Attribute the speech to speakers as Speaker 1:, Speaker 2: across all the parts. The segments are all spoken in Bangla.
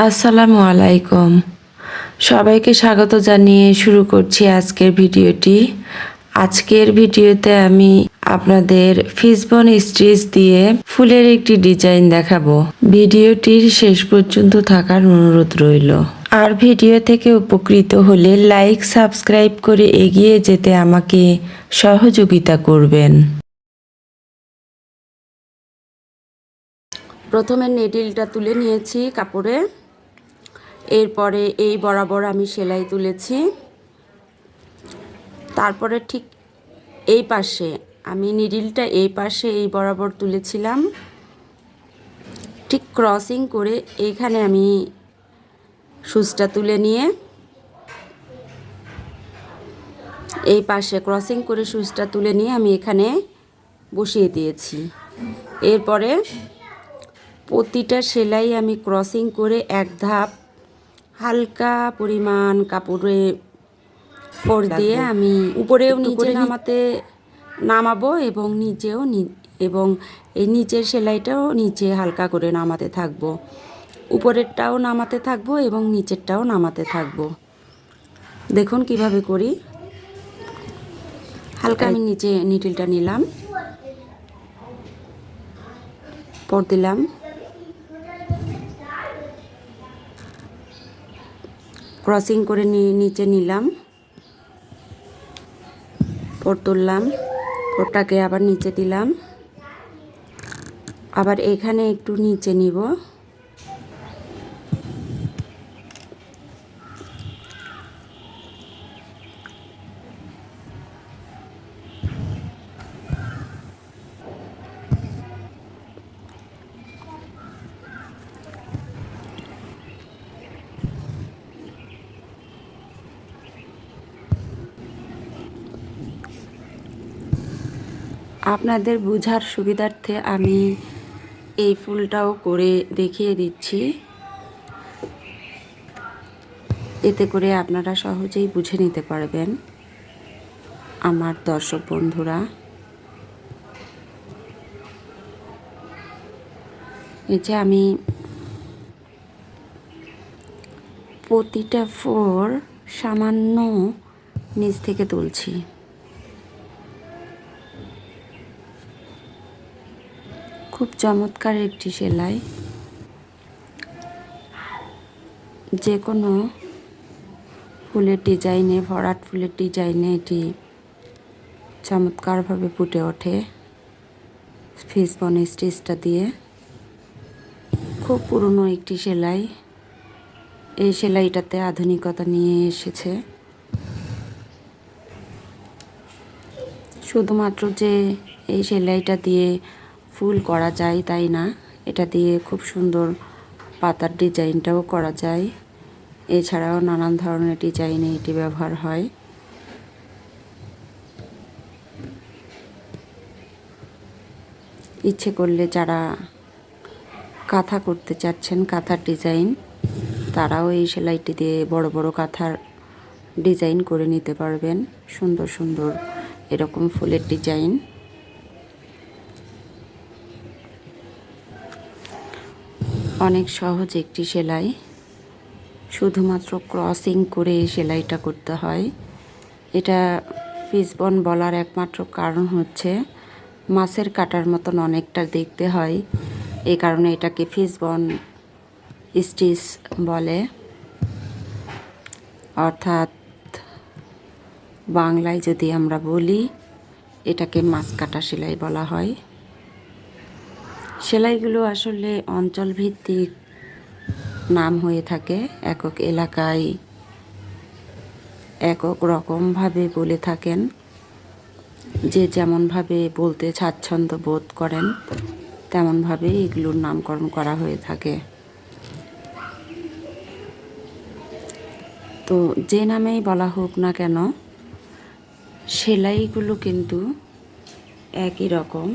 Speaker 1: আসসালামু আলাইকুম। সবাইকে স্বাগত জানিয়ে শুরু করছি আজকের ভিডিওটি। আজকের ভিডিওতে আমি আপনাদের ফিসবন স্টিচ দিয়ে ফুলের একটি ডিজাইন দেখাবো। ভিডিওটির শেষ পর্যন্ত থাকার অনুরোধ রইল। আর ভিডিও থেকে উপকৃত হলে লাইক, সাবস্ক্রাইব করে এগিয়ে যেতে আমাকে সহযোগিতা করবেন।
Speaker 2: প্রথমে নেডিলটা তুলে নিয়েছি কাপড়ে। এরপরে এই বরাবর আমি সেলাই তুলেছি। তারপরে ঠিক এই পাশে আমি নিডিলটা এই পাশে এই বরাবর তুলেছিলাম। ঠিক ক্রসিং করে এইখানে আমি সুচটা তুলে নিয়ে এই পাশে ক্রসিং করে সুচটা তুলে নিয়ে আমি এখানে বসিয়ে দিয়েছি। এরপরে প্রতিটা সেলাই আমি ক্রসিং করে এক ধাপ হালকা পরিমাণ কাপড়ে ফোর দিয়ে আমি উপরেও নিচে নামাতে নামাবো এবং নিচেও এবং এই নিচের সেলাইটাও নিচে হালকা করে নামাতে থাকব। উপরেরটাও নামাতে থাকব এবং নিচেরটাও নামাতে থাকব। দেখুন কীভাবে করি। হালকা আমি নিচে নিটিলটা নিলাম। পর দিলাম। ক্রসিং করে নিচে নিলাম। পর তুললাম, পরটাকে আবার নিচে দিলাম। আবার এখানে একটু নিচে নিব। আপনাদের বোঝার সুবিধার্থে আমি এই ফুলটাও করে দেখিয়ে দিচ্ছি। এতে করে আপনারা সহজেই বুঝে নিতে পারবেন। আমার দর্শক বন্ধুরা, এই যে আমি প্রতিটা ফোর সামান্য নিচ থেকে তুলছি। খুব চমৎকার একটি সেলাই। যে কোনো ফুলের ডিজাইনে, ভরাট ফুলের ডিজাইনে এটি চমৎকারভাবে ফুটে ওঠে। ফিস বন স্টিচটা দিয়ে। খুব পুরনো একটি সেলাই। এই সেলাইটাতে আধুনিকতা নিয়ে এসেছে। শুধুমাত্র যে এই সেলাইটা দিয়ে ফুল করা যায় তাই না? এটা দিয়ে খুব সুন্দর পাতার ডিজাইনটাও করা যায়। এছাড়াও নানান ধরনের ডিজাইনে এটি ব্যবহার হয়। ইচ্ছে করলে যারা কাঁথা করতে চাচ্ছেন, কাঁথার ডিজাইন, তারাও এই সেলাইটি দিয়ে বড় বড় কাঁথার ডিজাইন করে নিতে পারবেন। সুন্দর সুন্দর এরকম ফুলের ডিজাইন। অনেক সহজ একটি সেলাই। শুধুমাত্র ক্রসিং করে এই সেলাইটা করতে হয়। এটা ফিসবন বলার একমাত্র কারণ হচ্ছে, মাছের কাটার মতন অনেকটা দেখতে হয়। এই কারণে এটাকে ফিসবন স্টিচ বলে। অর্থাৎ বাংলায় যদি আমরা বলি, এটাকে মাছ কাটা সেলাই বলা হয়। সেলাইগুলো আসলে অঞ্চল ভিত্তিক নাম হয়ে থাকে, একক এলাকায় একক রকমভাবে বলে থাকেন। যে যেমনভাবে বলতে স্বাচ্ছন্দ্য বোধ করেন, তেমনভাবে এগুলোর নামকরণ করা হয়ে থাকে। তো যে নামেই বলা হোক না কেন, সেলাইগুলো কিন্তু একই রকম।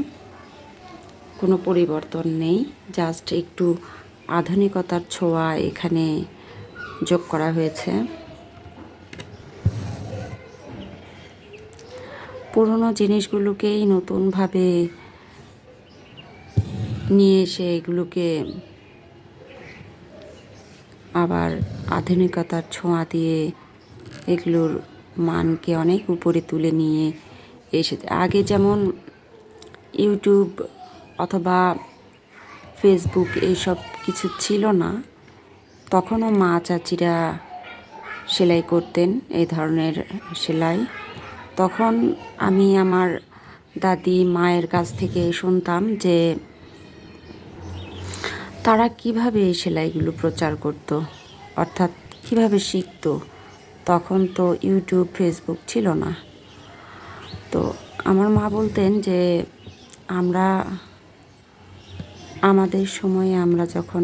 Speaker 2: কোনো পরিবর্তন নেই। জাস্ট একটু আধুনিকতার ছোঁয়া এখানে যোগ করা হয়েছে। পুরনো জিনিসগুলোকেই নতুনভাবে নিয়ে এসে এগুলোকে আবার আধুনিকতার ছোঁয়া দিয়ে এগুলোর মানকে অনেক উপরে তুলে নিয়ে এসেছে। আগে যেমন ইউটিউব অথবা ফেসবুক এইসব কিছু ছিল না, তখনও মা চাচিরা সেলাই করতেন, এই ধরনের সেলাই। তখন আমি আমার দাদি মায়ের কাছ থেকে শুনতাম যে তারা কীভাবে এই সেলাইগুলো প্রচার করত, অর্থাৎ কীভাবে শিখতো। তখন তো ইউটিউব ফেসবুক ছিল না। তো আমার মা বলতেন যে আমরা আমাদের সময়ে আমরা যখন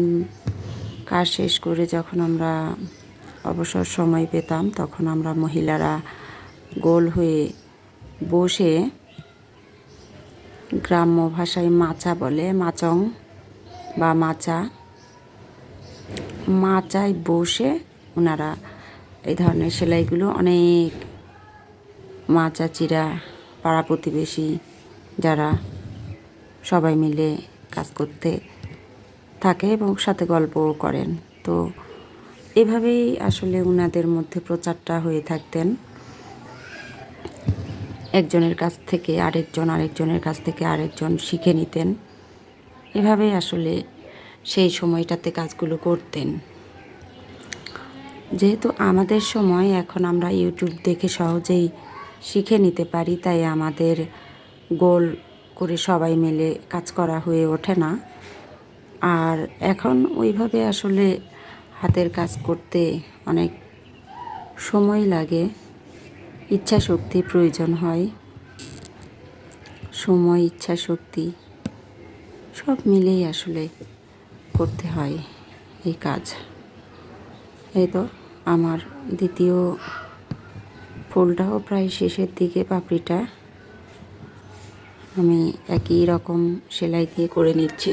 Speaker 2: কাজ শেষ করে যখন আমরা অবসর সময় পেতাম, তখন আমরা মহিলারা গোল হয়ে বসে গ্রাম্য ভাষায় মাচা বলে, মাচং বা মাচা, মাচায় বসে ওনারা এই ধরনের সেলাইগুলো অনেক মা চাচিরা পাড়া প্রতিবেশী যারা সবাই মিলে কাজ করতে থাকে এবং সাথে গল্পও করেন। তো এভাবেই আসলে ওনাদের মধ্যে প্রচারটা হয়ে থাকতেন। একজনের কাছ থেকে আরেকজন, আরেকজনের কাছ থেকে আরেকজন শিখে নিতেন। এভাবেই আসলে সেই সময়টাতে কাজগুলো করতেন। যেহেতু আমাদের সময় এখন আমরা ইউটিউব দেখে সহজেই শিখে নিতে পারি, তাই আমাদের গোল করে সবাই মিলে কাজ করা হয়ে ওঠে না। আর এখন ওইভাবে আসলে হাতের কাজ করতে অনেক সময় লাগে। ইচ্ছা শক্তি প্রয়োজন হয়। সময়, ইচ্ছা শক্তি সব মিলেই আসলে করতে হয় এই কাজ। এই তো আমার দ্বিতীয় ফুলটাও প্রায় শেষের দিকে পাপড়িটা। আমি একই রকম সেলাই দিয়ে করে নিচ্ছি।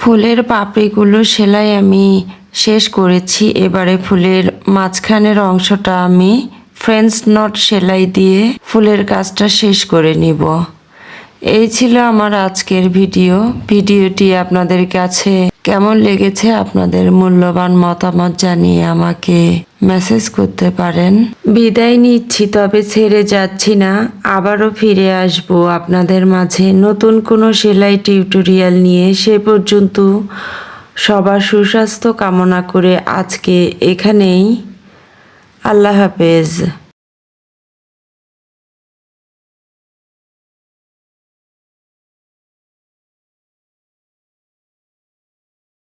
Speaker 1: ফুলের পাপড়িগুলো সেলাই আমি শেষ করেছি। এবারে ফুলের মাঝখানের অংশটা আমি ফ্রেঞ্চ নট সেলাই দিয়ে ফুলের কাজটা শেষ করে নিব। এই ছিল আমার আজকের ভিডিও। ভিডিওটি আপনাদের কাছে কেমন লেগেছে আপনাদের মূল্যবান মতামত জানিয়ে আমাকে মেসেজ করতে পারেন। বিদায় নিচ্ছি, তবে ছেড়ে যাচ্ছি না। আবারও ফিরে আসব আপনাদের মাঝে নতুন কোনো সেলাই টিউটোরিয়াল নিয়ে। সে পর্যন্ত সবার সুস্বাস্থ্য কামনা করে আজকে এখানেই। আল্লাহ হাফেজ।